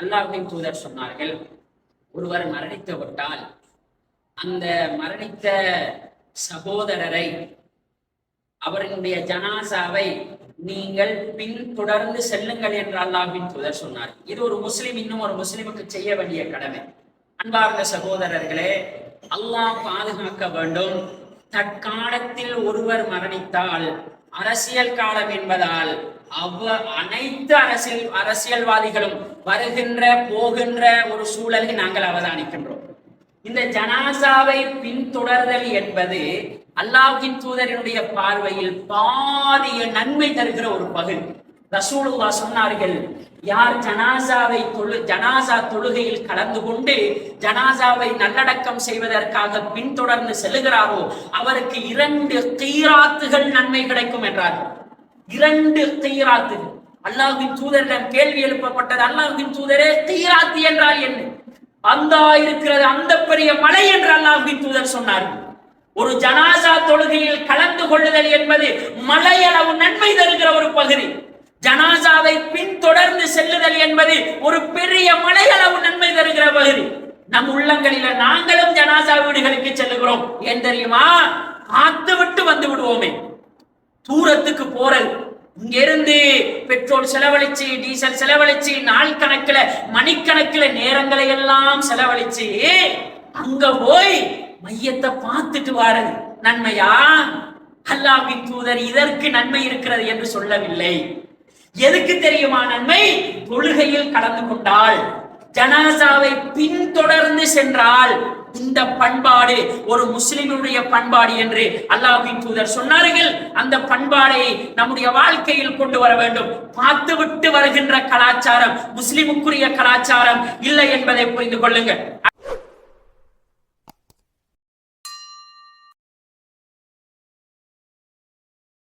அல்லாஹ்வின் தூதர் சொன்னார்கள் ஒருவர் மரணித்து விட்டால் அந்த மரணித்த சகோதரரை அவர்களுடைய ஜனாசாவை நீங்கள் பின்தொடர்ந்து செல்லுங்கள் என்று அல்லாஹ்வின் தூதர் சொன்னார். இது ஒரு முஸ்லிம் இன்னும் ஒரு முஸ்லிமுக்கு செய்ய வேண்டிய கடமை. அன்பார்ந்த சகோதரர்களே அல்லாஹ் பாதுகாக்க வேண்டும். தற்காலத்தில் ஒருவர் மரணித்தால் அரசியல் காலம் என்பதால் அவ அனைத்து அரசியல் அரசியல்வாதிகளும் வருகின்ற போகின்ற ஒரு சூழலை நாங்கள் அவதானிக்கின்றோம். இந்த ஜனாசாவை பின்தொடர்தல் என்பது அல்லாஹின் தூதரினுடைய பார்வையில் பாதிய நன்மை தருகிற ஒரு பகுதி. ரசூலுல்லா சொன்னார்கள் யார் ஜனாசாவை தொழு ஜனாசா தொழுகையில் கலந்து கொண்டு ஜனாசாவை நல்லடக்கம் செய்வதற்காக பின்தொடர்ந்து செல்லுகிறாரோ அவருக்கு இரண்டு கீராத்துகள் நன்மை கிடைக்கும் என்றார்கள். இரண்டு தீராத்து. அல்லாஹின் தூதரிடம் கேள்வி எழுப்பப்பட்டது அல்லாஹின் தூதரே தீராத்து என்றால் என்ன? அந்தா இருக்கிறது அந்த பெரிய மலை என்று அல்லாஹின் தூதர் சொன்னார். ஒரு ஜனாசா தொழுகையில் கலந்து கொள்ளுதல் என்பது மலையளவு நன்மை தருகிற ஒரு பகுதி. ஜனாசாவை பின்தொடர்ந்து செல்லுதல் என்பது ஒரு பெரிய மலையளவு நன்மை தருகிற பகுதி. நம் உள்ளங்களில நாங்களும் ஜனாசா வீடுகளுக்கு செல்லுகிறோம். ஏன் தெரியுமா? காத்து விட்டு வந்து விடுவோமே. தூரத்துக்கு போறது இங்க இருந்து பெட்ரோல் செலவழிச்சு டீசல் செலவழிச்சு நாள் கணக்குல மணிக்கணக்குல நேரங்களை எல்லாம் செலவழிச்சு அங்க போய் மையத்தை பார்த்துட்டு வாரது நன்மையா? அல்லாஹ்வின் தூதர் இதற்கு நன்மை இருக்கிறது என்று சொல்லவில்லை. எதுக்கு தெரியுமா நன்மை? தொழுகையில் கலந்து கொண்டால். ஜனாசாவை பின்தொடர்ந்து சென்றால் இந்த பண்பாடு ஒரு முஸ்லிமுடைய பண்பாடு என்று அல்லாஹின் தூதர் சொன்னார்கள். அந்த பண்பாடை நம்முடைய வாழ்க்கையில் கொண்டு வர வேண்டும். பார்த்து விட்டு வருகின்ற கலாச்சாரம் முஸ்லிமுக்குரிய கலாச்சாரம் இல்லை என்பதை புரிந்து கொள்ளுங்கள்.